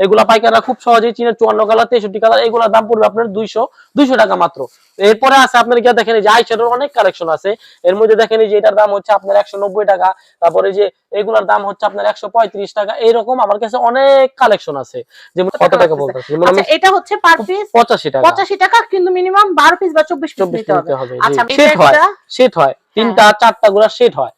এগুলা পাইকাররা খুব সহজেই চিনে চুয়ান্ন কালার তেষট্টি কালার এগুলোর দাম পড়বে আপনার দুইশো দুইশো টাকা মাত্র। এরপরে আছে আপনার গিয়ে দেখেন যে আইশ্যাডোর অনেক কালেকশন আছে। এর মধ্যে দেখেন যে এটার দাম হচ্ছে আপনার একশো নব্বই টাকা তারপরে যে এগুলার দাম হচ্ছে আপনার একশো পঁয়ত্রিশ টাকা এইরকম আমার কাছে অনেক কালেকশন আছে। যেমন কত টাকা বলতেছে আচ্ছা এটা হচ্ছে পার পিস পঁচাশি টাকা। পঁচাশি টাকা কিন্তু মিনিমাম বারো পিস বা চব্বিশ পিস চব্বিশ নিতে হবে। আচ্ছা সেট হয় সেট হয়। তিনটা চারটা গুলা সেট হয়।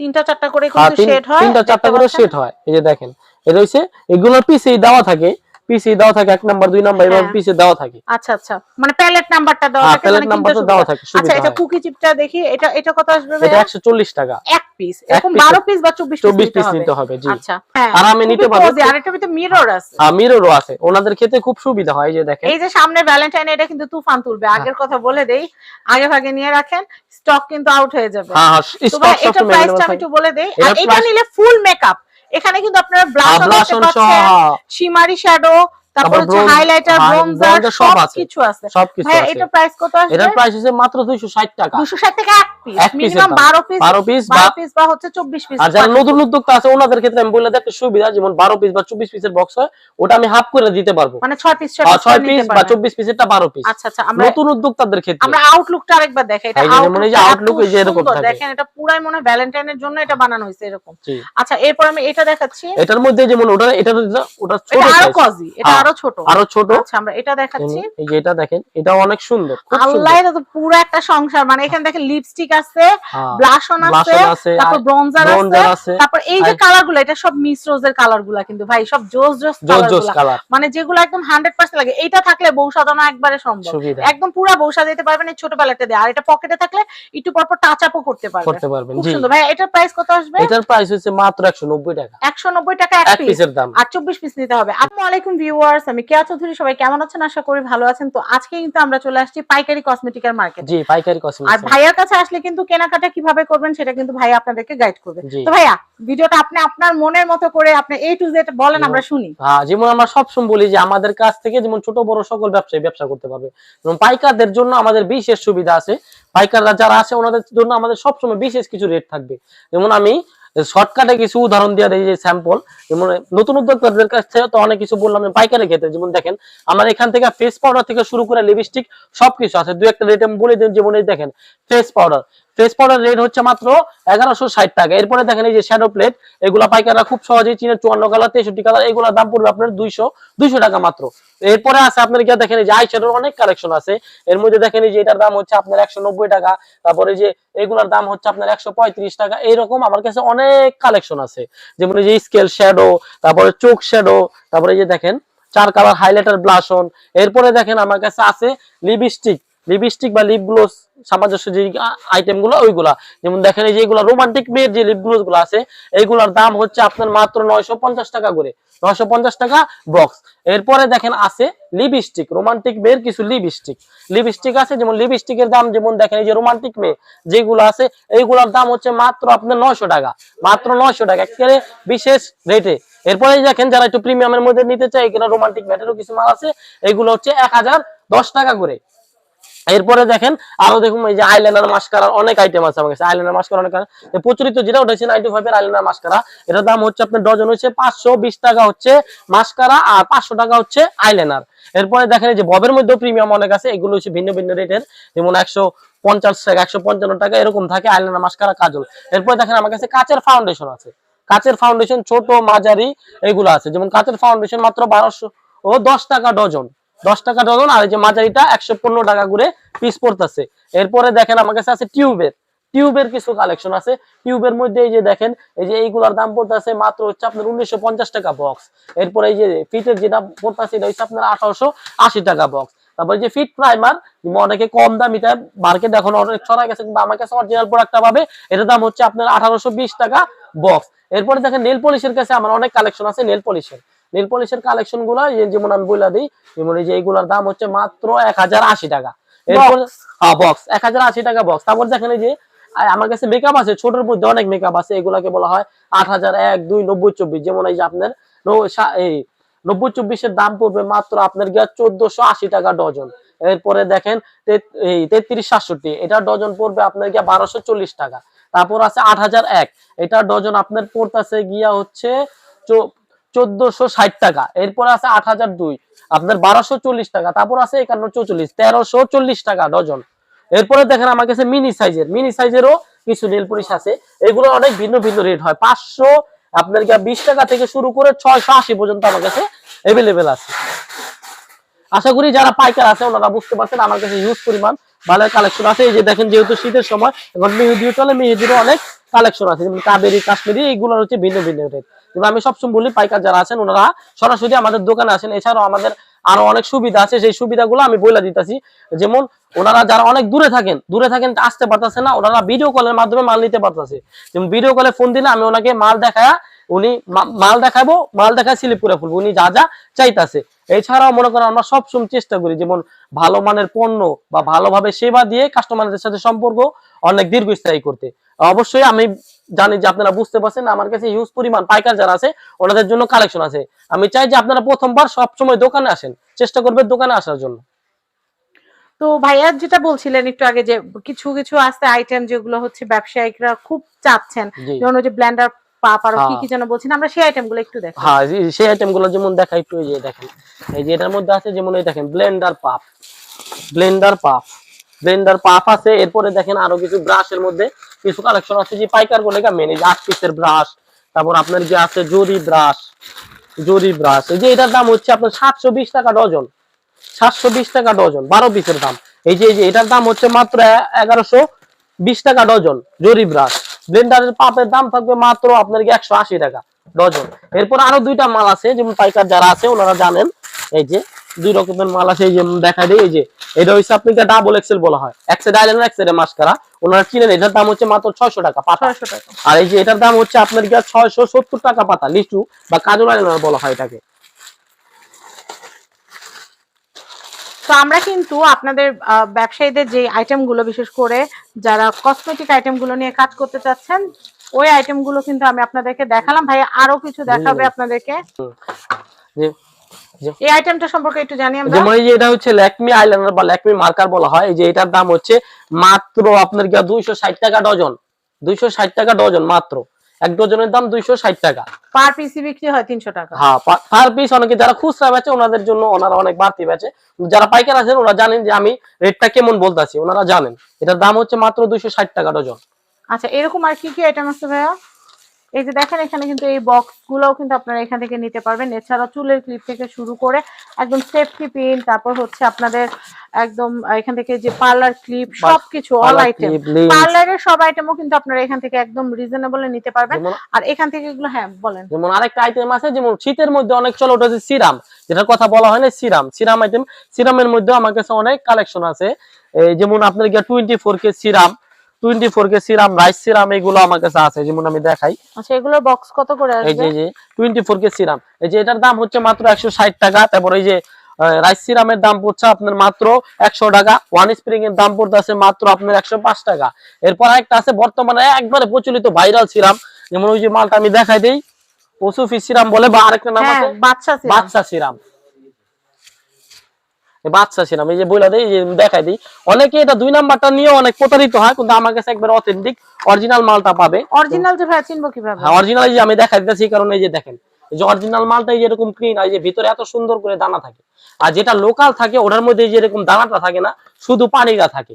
তিনটা চারটা করে হ্যাঁ, কিন্তু শেড হয়। তিনটা চারটা করে সেট হয়। এই যে দেখেন এটা হচ্ছে এগুলোর দেওয়া থাকে পিসে দেওয়া থাকে এক নাম্বার দুই নাম্বার এভাবে হ্যাঁ। পিসে দেওয়া থাকে। আচ্ছা আচ্ছা। মানে প্যালেট নাম্বারটা দেওয়া হ্যাঁ থাকে প্যালেট মানে নাম্বার কিনতে তো দেওয়া থাকে আচ্ছা এটা কুকি চিপটা দেখি এটা এটা কত আসবে এটা ভাইয়া? একশো চল্লিশ টাকা। এক পিস এরকম piece বারো পিস বা চব্বিশ চব্বিশ পিস পিস নিতে হবে জি। আচ্ছা হ্যাঁ। আর আমি নিতে পারব আর এটার ভিতরে মিরর আছে। হ্যাঁ মিররও আছে। ওনাদের ক্ষেত্রে খুব সুবিধা হয় এই যে দেখেন। এই যে সামনে ভ্যালেন্টাইন এটা কিন্তু তুফান তুলবে। আগের কথা বলে দেই আগে ভাগে নিয়ে রাখেন স্টক কিন্তু আউট হয়ে যাবে। হ্যাঁ হ্যাঁ স্টক এটা প্রাইসটা আমি একটু বলে দেই। আর এটা নিলে ফুল মেকআপ এখানে কিন্তু আপনারা ব্লাশ দেখতে পাচ্ছেন শিমারি শ্যাডো তারপর হচ্ছে হাইলাইটার high- ব্রোঞ্জার সব কিছু আছে। সবকিছু আছে। এটা প্রাইস কত আছে এটার প্রাইস হচ্ছে মাত্র দুইশো ষাট টাকা। 260 টাকা piece minimum 12 piece 12 piece 12 piece বা হচ্ছে 24 পিস আর যারা নতুন উদ্যোক্তা আছে ওনাদের ক্ষেত্রে আমি বলে দিই সুবিধা যেমন বারো পিস বা চব্বিশ পিসের বক্স হয় ওটা আমি হাফ করে দিতে পারব। মানে 6 পিস আর পিস বা চব্বিশ পিসেরটা বারো পিস আচ্ছা আচ্ছা আমরা নতুন উদ্যোক্তাদের ক্ষেত্রে। আমরা আউটলুকটা আরেকবার দেখাই। এটা এই যে যেমন এই যে outlook outlook এই যে এরকম থাকে। দেখেন এটা পুরাই মনে ভ্যালেন্টাইনের জন্য এটা বানানো হয়েছে এরকম। আচ্ছা এরপর আমি এটা দেখাচ্ছি। এটার মধ্যে যেমন ওটা এটা ওটা ছোট আরও কজি এটা হ্যাঁ, আরও ছোট। আরও ছোট। আচ্ছা আমরা এটা দেখাচ্ছি। এই যে এটা দেখেন এটা অনেক সুন্দর আল্লাহ এটা তো পুরো একটা সংসার। মানে এখানে দেখেন লিপস্টিক আছে হ্যাঁ, ব্লাশন আছে on আছে, তারপর আর ব্রোঞ্জার আছে তারপর এই যে আর- কালারগুলো এটা সব মিস রোজের কালার কিন্তু ভাই সব জোস জোস কালার মানে যেগুলো একদম হান্ড্রেড পার্সেন্ট লাগে এইটা থাকলে বউ সাজানো একবারে সম্ভব। একদম পুরো বউ সাজাইতে পারবেন এই ছোট বেলাটা দিয়ে আর এটা পকেটে থাকলে একটু পরপর টাচ আপও করতে পারবেন। করতে পারবেন জি। সুন্দর। ভাই এটার প্রাইস কত আসবে? এটার প্রাইস হচ্ছে মাত্র একশো নব্বই টাকা। একশো নব্বই টাকা এক এক পিস পিসের দাম। আর চব্বিশ পিস নিতে হবে। আসসালামু আলাইকুম ভিউয়ার্স আমি কেয়া চৌধুরী সবাই কেমন আছেন? আশা করি ভালো আছেন। তো আজকে কিন্তু আমরা চলে আসছি পাইকারি কসমেটিকের মার্কেট জি পাইকারি আর কসমেটিক্স ভাইয়ার কাছে আসলে কিন্তু কেনাকাটা কীভাবে করবেন সেটা কিন্তু ভাই আপনাদেরকে গাইড করবে। তো ভাইয়া ভিডিওটা আপনি আপনার মনের মতো করে আপনি এ টু জেড বলেন আমরা শুনি। হ্যাঁ যেমন আমরা সবসময় বলি যে আমাদের কাছ থেকে যেমন ছোট বড় সকল ব্যবসায়ী ব্যবসা করতে পারবে। এবং পাইকারদের জন্য আমাদের বিশেষ সুবিধা আছে। পাইকাররা যারা আছে ওনাদের জন্য আমাদের সবসময় বিশেষ কিছু রেট থাকবে। যেমন আমি শর্টকাটে কিছু উদাহরণ দিয়ে দেয় যে স্যাম্পল যেমন নতুন উদ্যোক্তাদের কাছ থেকে তো অনেক কিছু বললাম যে পাইকারের ক্ষেত্রে। যেমন দেখেন, আমার এখান থেকে ফেস পাউডার থেকে শুরু করে লিপস্টিক সবকিছু আছে। দু একটা রেট আমি বলে দিন যেমন এই দেখেন face powder face powder rate হচ্ছে মাত্র এগারোশো ষাট টাকা। এরপরে দেখেন এই যে শ্যাডো প্লেট এগুলা পাইকাররা খুব সহজেই চিনে, চুয়ান্ন কালার তেষট্টি কালার এগুলোর দাম পড়বে আপনার দুইশো দুইশো টাকা মাত্র। এরপরে আছে আপনার গিয়ে দেখেন যে আই শ্যাডোর অনেক কালেকশন আছে। এর মধ্যে দেখেন যে এটার দাম হচ্ছে আপনার একশো নব্বই টাকা, তারপরে যে এগুলোর দাম হচ্ছে আপনার একশো পঁয়ত্রিশ টাকা, এইরকম আমার কাছে অনেক কালেকশন আছে। যেমন যে স্কেল শ্যাডো তারপরে চোখ শ্যাডো তারপরে যে দেখেন, চার কালার হাইলাইটার ব্লাশন এরপরে দেখেন আমার কাছে আছে লিপস্টিক লিপস্টিক বা লিপ গ্লোস সামঞ্জস্য যে আইটেমগুলো, ওইগুলা। যেমন দেখেন এই যে এগুলা রোমান্টিক মেয়ের যে লিপ গ্লোসগুলো আছে এইগুলার দাম হচ্ছে আপনার মাত্র নয়শো পঞ্চাশ টাকা করে। নয়শো পঞ্চাশ টাকা বক্স এরপরে দেখেন আছে লিপস্টিক রোমান্টিক মেয়ের কিছু লিপস্টিক লিপস্টিক আছে, যেমন লিপস্টিকের দাম যেমন দেখেন এই যে রোমান্টিক মেয়ে, যেগুলো আছে, এইগুলোর দাম হচ্ছে মাত্র আপনার নয়শো টাকা। মাত্র নয়শো টাকা, একেবারে বিশেষ রেটে এরপরে দেখেন যারা একটু প্রিমিয়ামের মধ্যে নিতে চায়, এখানে রোমান্টিক ম্যাটেরও কিছু মাল আছে, এগুলো হচ্ছে এক হাজার দশ টাকা করে। এরপরে দেখেন, আরও দেখুন এই যে আইলাইনার মাস্কারা অনেক আইটেম আছে আমার কাছে। আইলাইনার মাস্কারা অনেক প্রচলিত যেটা ওটা হচ্ছে নাইনটি ফাইভ এর আইলাইনার মাস্কারা এটার দাম হচ্ছে আপনার ডজন হচ্ছে পাঁচশো বিশ টাকা হচ্ছে মাস্কারা আর পাঁচশো টাকা হচ্ছে আইলাইনার এরপরে দেখেন যে ববের মধ্যে প্রিমিয়াম অনেক আছে, এগুলো হচ্ছে ভিন্ন ভিন্ন রেটের। যেমন একশো পঞ্চাশ টাকা, একশো পঞ্চান্ন টাকা, এরকম থাকে আইলাইনার মাস্কারা কাজল। এরপরে দেখেন আমার কাছে কাচের ফাউন্ডেশন আছে। কাচের ফাউন্ডেশন ছোট মাঝারি এগুলো আছে। যেমন কাচের ফাউন্ডেশন মাত্র বারোশো ও দশ টাকা ডজন। দশ টাকা ডজন আর এই যে মাঝারিটা একশো পনেরো টাকা করে পিস পড়তেছে। এরপরে দেখেন আমার কাছে আছে টিউবের। টিউবের কিছু কালেকশন আছে। টিউবের মধ্যে এই যে দেখেন, এই যে এইগুলোর দাম পড়তেছে মাত্র হচ্ছে আপনার উনিশশো পঞ্চাশ টাকা বক্স এরপরে এই যে ফিটের যেটা পড়তেছে, এটা হচ্ছে আপনার আঠারোশো আশি টাকা বক্স তারপরে যে ফিট প্রাইমার অনেকে কম দাম এটা মার্কেট এখন অনেক ছড়া গেছে, কিন্তু আমার কাছে অরিজিনাল প্রোডাক্টটা পাবে, এটার দাম হচ্ছে আপনার আঠারোশো বিশ টাকা বক্স এরপরে দেখেন নেল পলিশের কাছে আমার অনেক কালেকশন আছে নেল পলিশের নেল পলিশের কালেকশনগুলো যেমন আমি বলে দিই যেমন এই যে এইগুলোর দাম হচ্ছে মাত্র এক হাজার আশি টাকা। এরপর হ্যাঁ বক্স এক হাজার আশি টাকা বক্স তারপর দেখেন এই যে আমার কাছে মেকআপ আছে ছোটর মধ্যে অনেক মেকআপ আছে এগুলাকে বলা হয় আট হাজার এক দুই নব্বই চব্বিশ। যেমন এই যে আপনার এই নব্বই চব্বিশের দাম পড়বে মাত্র আপনার গিয়া চোদ্দশো আশি টাকা ডজন। এরপরে দেখেন এই তেত্রিশ সাতষট্টি এটা ডজন পড়বে আপনার গিয়া বারোশো চল্লিশ টাকা। তারপর আছে আট হাজার এক এটা ডজন আপনার পড়তেছে গিয়া হচ্ছে চোদ্দশো ষাট টাকা। এরপর আছে আট হাজার দুই। আপনার বারোশো চল্লিশ টাকা, তারপর আছে একান্ন চৌচল্লিশ তেরোশো চল্লিশ টাকা ডজন। এরপরে দেখেন আমার কাছে মিনি সাইজের, মিনি সাইজেরও কিছু নীল পুলিশ আছে। এগুলো অনেক ভিন্ন ভিন্ন রেট হয়। পাঁচশো, আপনার বিশ টাকা থেকে শুরু করে ছয়শো আশি পর্যন্ত আমার কাছে এভেলেবেল আছে। আশা করি যারা পাইকার আছে, ওনারা বুঝতে পারছেন আমার কাছে হিউজ পরিমাণ ভালো কালেকশন আছে। এই যে দেখেন, যেহেতু শীতের সময়, এখন মেহেদিও চলে, মেহেদিরও অনেক কালেকশন আছে। যেমন কাবেরি, কাশ্মীরি, এইগুলোর হচ্ছে ভিন্ন ভিন্ন রেট। কিন্তু আমি সবসময় বলি, পাইকার যারা আছেন, ওনারা সরাসরি আমাদের দোকানে আসেন। এছাড়াও আমাদের আরও অনেক সুবিধা আছে, সেই সুবিধাগুলো আমি বলে দিতেছি। যেমন ওনারা যারা অনেক দূরে থাকেন দূরে থাকেন আসতে পারতেছে না, ওনারা ভিডিও কলের মাধ্যমে মাল নিতে পারতেছে। যেমন ভিডিও কলে ফোন দিলে আমি ওনাকে মাল দেখায়, উনি মাল দেখাবো, মাল দেখায় স্লিপ করে ফেলব, উনি যা যা চাইতাছে। এছাড়াও মনে করেন আমরা সবসময় চেষ্টা করি, যেমন ভালো মানের পণ্য বা ভালোভাবে সেবা দিয়ে কাস্টমারদের সাথে সম্পর্ক অনেক দীর্ঘস্থায়ী করতে। অবশ্যই আমি জানি যে আপনারা বুঝতে পারছেন আমার কাছে হিউজ পরিমাণ পাইকার যারা আছে ওনাদের জন্য কালেকশন আছে। আমি চাই যে আপনারা প্রথমবার সবসময় দোকানে আসেন চেষ্টা করবেন দোকানে আসার জন্য। তো ভাইয়া যেটা বলছিলেন একটু আগে যে কিছু কিছু আছে আইটেম যেগুলো হচ্ছে ব্যবসায়িকরা খুব চাচ্ছেন যেমন যে ব্লেন্ডার পাপ আর কি হ্যাঁ। কি যেন বলছেন আমরা সেই আইটেমগুলো একটু দেখো। হ্যাঁ সেই আইটেমগুলো যেমন দেখা একটু এই যে দেখেন। এই যে এটার মধ্যে আছে যেমন এই দেখেন ব্লেন্ডার পাপ ব্লেন্ডার পাপ ব্লেন্ডার পাপ আছে। এরপরে দেখেন আরও কিছু ব্রাশের মধ্যে কিছু কালেকশন আছে যে পাইকারগুলো মেন আট পিসের ব্রাশ তারপর আপনার যে আছে জরি ব্রাশ জরি ব্রাশ এই যে এটার দাম হচ্ছে আপনার সাতশো বিশ টাকা ডজন, সাতশো বিশ টাকা ডজন, বারো পিসের দাম। এই যে এই যে এটার দাম হচ্ছে মাত্র এগারোশো বিশ টাকা ডজন জরি ব্রাশ ব্লেন্ডারের পাপের দাম থাকবে মাত্র আপনার কি একশো আশি টাকা ডজন। এরপর আরও দুইটা মাল আছে, যেমন পাইকার যারা আছে, ওনারা জানেন, এই যে দুই রকমের মাল আছে এই যে দেখা দেয় এই যে এটা হচ্ছে আপনাকে ডাবল এক্সেল বলা হয়। এক সাইড আইল্যান্ড এক সাইডে মাস্কারা ওনারা কিনেন এটার দাম হচ্ছে মাত্র ছয়শো টাকা পাতা। টাকা। আর এই যে এটার দাম হচ্ছে আপনার কি ছয়শো সত্তর টাকা পাতা লিচু বা কাজল আইল্যান্ড বলা হয় এটাকে। তো আমরা কিন্তু আপনাদের আহ, ব্যবসায়ীদের যে আইটেমগুলো বিশেষ করে যারা কসমেটিক আইটেমগুলো নিয়ে কাজ করতে চাচ্ছেন ওই আইটেমগুলো কিন্তু আমি আপনাদেরকে দেখালাম। ভাই আরও কিছু দেখাবে আপনাদেরকে? এই আইটেমটা সম্পর্কে একটু জানি আমরা। যেমন এই যে এটা হচ্ছে ল্যাকমি আইলাইনার বা ল্যাকমি মার্কার বলা হয় এই যে এটার দাম হচ্ছে মাত্র আপনার কি দুইশো ষাট টাকা ডজন? দুইশো ষাট টাকা ডজন মাত্র। এক ডজনের দাম দুইশো ষাট টাকা। পার পিস বিক্রি হয় তিনশো টাকা। হ্যাঁ পার পিস অনেকে যারা খুচরা বেচে ওনাদের জন্য ওনারা অনেক বাড়তি বেচে। যারা পাইকার আছেন ওনারা জানেন যে আমি রেটটা কেমন বলতাছি ওনারা জানেন। এটার দাম হচ্ছে মাত্র দুইশো ষাট টাকা ডজন। আচ্ছা এরকম আর কি কি আইটেম আছে ভাইয়া? এই যে দেখেন এখানে কিন্তু এই বক্স গুলোও কিন্তু আপনারা এখান থেকে নিতে পারবেন। এছাড়া চুলের ক্লিপ থেকে শুরু করে একদম সেফটি পিন তারপর হচ্ছে আপনাদের একদম এখান থেকে যে পার্লার ক্লিপ সবকিছু অল আইটেম পার্লারের সব আইটেমও কিন্তু আপনারা এখান থেকে একদম রিজনেবল নিতে পারবেন। আর এখান থেকে এগুলো হ্যাঁ বলেন। যেমন আরেকটা আইটেম আছে যেমন শীতের মধ্যে অনেক চলে ওটা হচ্ছে সিরাম। যেটার কথা বলা হয় না সিরাম। সিরাম আইটেম সিরামের মধ্যে আমার কাছে অনেক কালেকশন আছে। এই যেমন আপনার গিয়ে twenty four K serum. Twenty four K serum rice serum এগুলো আমার কাছে আছে যেমন আমি দেখাই। আচ্ছা এগুলোর বক্স কত করে এই যে আসবে? এই যে টোয়েন্টি ফোর কে সিরাম। এই যে এটার দাম হচ্ছে মাত্র একশো ষাট টাকা। তারপর এই যে রাইস সিরামের দাম পড়ছে আপনার মাত্র একশো টাকা। ওয়ান স্প্রিং এর দাম পড়তেছে মাত্র আপনার একশো পাঁচ টাকা। এরপর একটা আছে বর্তমানে একবারে প্রচলিত ভাইরাল সিরাম। যেমন ওই যে মালটা আমি দেখাই দিই। ওসুফি সিরাম বলে বা আরেকটা নাম হ্যাঁ আছে? বাচ্চা সিরাম। বাচ্চা সিরাম। এই বাচ্চা ছিলাম এই যে বইলা দিই যে দেখাই দিই। অনেকে এটা দুই নাম্বারটা নিয়ে অনেক প্রতারিত হয় কিন্তু আমার কাছে একবার অথেন্টিক অরিজিনাল মালটা পাবে। অরিজিনাল যে ভাই চিনবো কীভাবে? হ্যাঁ অরিজিনাল যে আমি দেখাই দিতেছি কারণ এই যে দেখেন। এই যে অরিজিনাল মালটা এই যে এরকম ক্লিন এই যে ভিতরে এত সুন্দর করে দানা থাকে। আর যেটা লোকাল থাকে ওটার মধ্যে যেরকম যে এরকম দানাটা থাকে না শুধু পানিটা থাকে।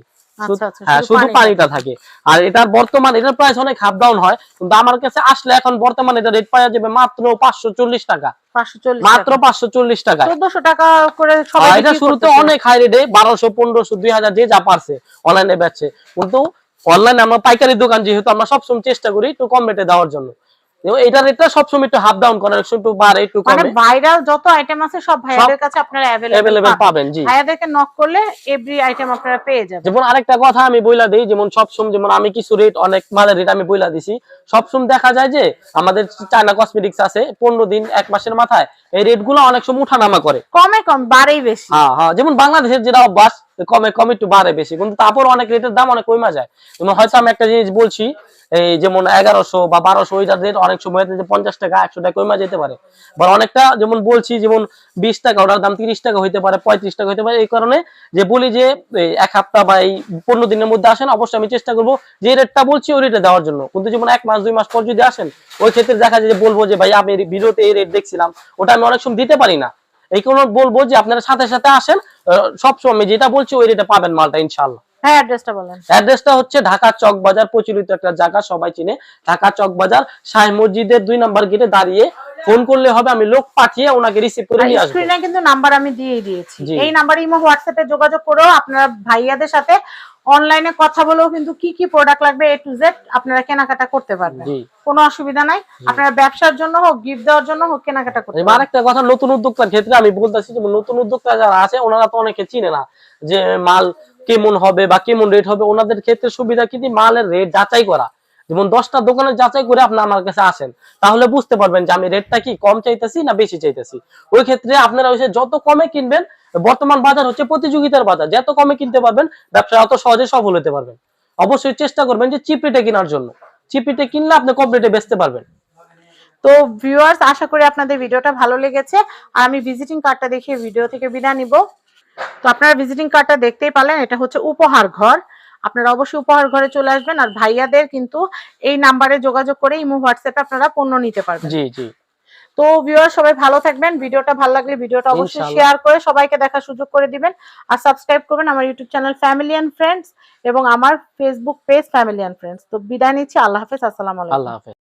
হ্যাঁ শুধু পানিটা থাকে। আর এটার বর্তমান এটার প্রাইস অনেক হাফ ডাউন হয় কিন্তু আমার কাছে আসলে এখন বর্তমানে এটা রেট পাওয়া যাবে মাত্র পাঁচশো চল্লিশ টাকা। পাঁচশো চল্লিশ মাত্র পাঁচশো চল্লিশ টাকা। চোদ্দশো টাকা করে এটা শুরুতে অনেক হাই রেটে বারোশো পনেরোশো দুই হাজার যে যা পারছে অনলাইনে বেচছে। কিন্তু অনলাইনে আমরা পাইকারি দোকান যেহেতু আমরা সবসময় চেষ্টা করি একটু কম রেটে দেওয়ার জন্য। এবং এটা রেটটা সবসময় একটু হাফ ডাউন করে একটু বাড়ে একটু মানে ভাইরাল যত আইটেম আছে সব ভাইয়াদের কাছে আপনারা অ্যাভেলেবেল পাবেন। জি। ভাইয়াদেরকে নক করলে এভরি আইটেম আপনারা পেয়ে যাবেন। যেমন আরেকটা কথা আমি বইলা দিই যেমন সবসময় যেমন আমি কিছু রেট অনেক মালের রেট আমি বইলা দিছি সবসময় দেখা যায় যে আমাদের চায়না কসমেটিক্স আছে পনেরো দিন এক মাসের মাথায় এই রেটগুলো অনেক সময় উঠানামা করে। কমে কম বাড়েই বেশি। হ্যাঁ হ্যাঁ যেমন বাংলাদেশের যেটা অভ্যাস কমে কমে একটু বাড়ে বেশি। কিন্তু তারপর অনেক রেটের দাম অনেক কমে যায়। যেমন হয়তো আমি একটা জিনিস বলছি, এই যেমন এগারোশো বা বারোশো, ওইটার রেট অনেক সময় পঞ্চাশ টাকা, একশো টাকা কমে যেতে পারে। বা অনেকটা যেমন বলছি, যেমন বিশ টাকা, ওটার দাম তিরিশ টাকা হইতে পারে, পঁয়ত্রিশ টাকা হইতে পারে, এই কারণে যে বলি যে এক সপ্তাহ বা এই পনেরো দিনের মধ্যে আসেন, অবশ্যই আমি চেষ্টা করব যে রেটটা বলছি, ওই রেটে দেওয়ার জন্য। কিন্তু যেমন এক মাস, দুই মাস পর যদি আসেন, ওই ক্ষেত্রে দেখা যায় যে বলব যে, ভাই, আমি ভিডিওতে এই রেট দেখছিলাম, ওটা আমি অনেক সময় দিতে পারি না। এই কারণে বলব যে, আপনারা সাথে সাথে আসেন সবসময় আমি যেটা বলছি ওই রেটে পাবেন মালটা ইনশাল্লাহ হ্যাঁ অ্যাড্রেসটা বলেন। অ্যাড্রেসটা হচ্ছে ঢাকা চক বাজার প্রচলিত একটা জায়গা সবাই চিনে। ঢাকা চক বাজার শাহ মসজিদের দুই নাম্বার গেটে দাঁড়িয়ে ফোন করলে হবে আমি লোক পাঠিয়ে ওনাকে রিসিভ করে নিয়ে আসব। স্ক্রিনে কিন্তু নাম্বার আমি দিয়ে দিয়েছি। এই নাম্বারে ইমো হোয়াটসঅ্যাপে যোগাযোগ করেও আপনারা ভাইয়াদের সাথে অনলাইনে কথা বলেও কিন্তু কি কি প্রোডাক্ট লাগবে এ টু জেড আপনারা কেনাকাটা করতে পারবেন। কোনো অসুবিধা নাই। আপনারা ব্যবসার জন্য হোক গিফট দেওয়ার জন্য হোক কেনাকাটা করতে এবার আরেকটা কথা নতুন উদ্যোক্তার ক্ষেত্রে আমি বলতেছি যে নতুন উদ্যোক্তা যারা আছে ওনারা তো অনেকে চিনে না যে মাল কেমন হবে বা কেমন রেট হবে। ওনাদের ক্ষেত্রে সুবিধা কিন্তু মালের রেট যাচাই করা। যেমন দশটা দোকানে যাচাই করে আপনি আমার কাছে আসেন, তাহলে বুঝতে পারবেন যে আমি রেটটা কি কম চাইতেছি না বেশি চাইতেছি। ওই ক্ষেত্রে আপনারা ওই যত কমে কিনবেন, বর্তমান বাজার হচ্ছে প্রতিযোগিতার বাজার, যত কমে কিনতে পারবেন, ব্যবসা অত সহজে সফল হতে পারবেন। অবশ্যই চেষ্টা করবেন যে চিপ রেটে কেনার জন্য। চিপ রেটে কিনলে আপনি কম রেটে বেচতে পারবেন। তো ভিউয়ার্স আশা করি আপনাদের ভিডিওটা ভালো লেগেছে। আর আমি ভিজিটিং কার্ডটা দেখিয়ে ভিডিও থেকে বিদায় নিব। তো আপনারা ভিজিটিং কার্ডটা দেখতেই পারলেন, এটা হচ্ছে উপহার ঘর। আপনারা অবশ্যই উপহার ঘরে চলে আসবেন আর ভাইয়াদের কিন্তু এই নাম্বারে যোগাযোগ করে ইমো হোয়াটসঅ্যাপে আপনারা পণ্য নিতে পারবেন। জি জি। তো ভিউয়ার সবাই ভালো থাকবেন। ভিডিওটা ভালো লাগলে ভিডিওটা অবশ্যই শেয়ার করে সবাইকে দেখার সুযোগ করে দিবেন আর সাবস্ক্রাইব করবেন আমার YouTube channel family and friends এবং আমার Facebook page family and friends. তো বিদায় নিচ্ছি। আল্লাহ হাফেজ। আসসালামু আলাইকুম। আল্লাহ হাফেজ।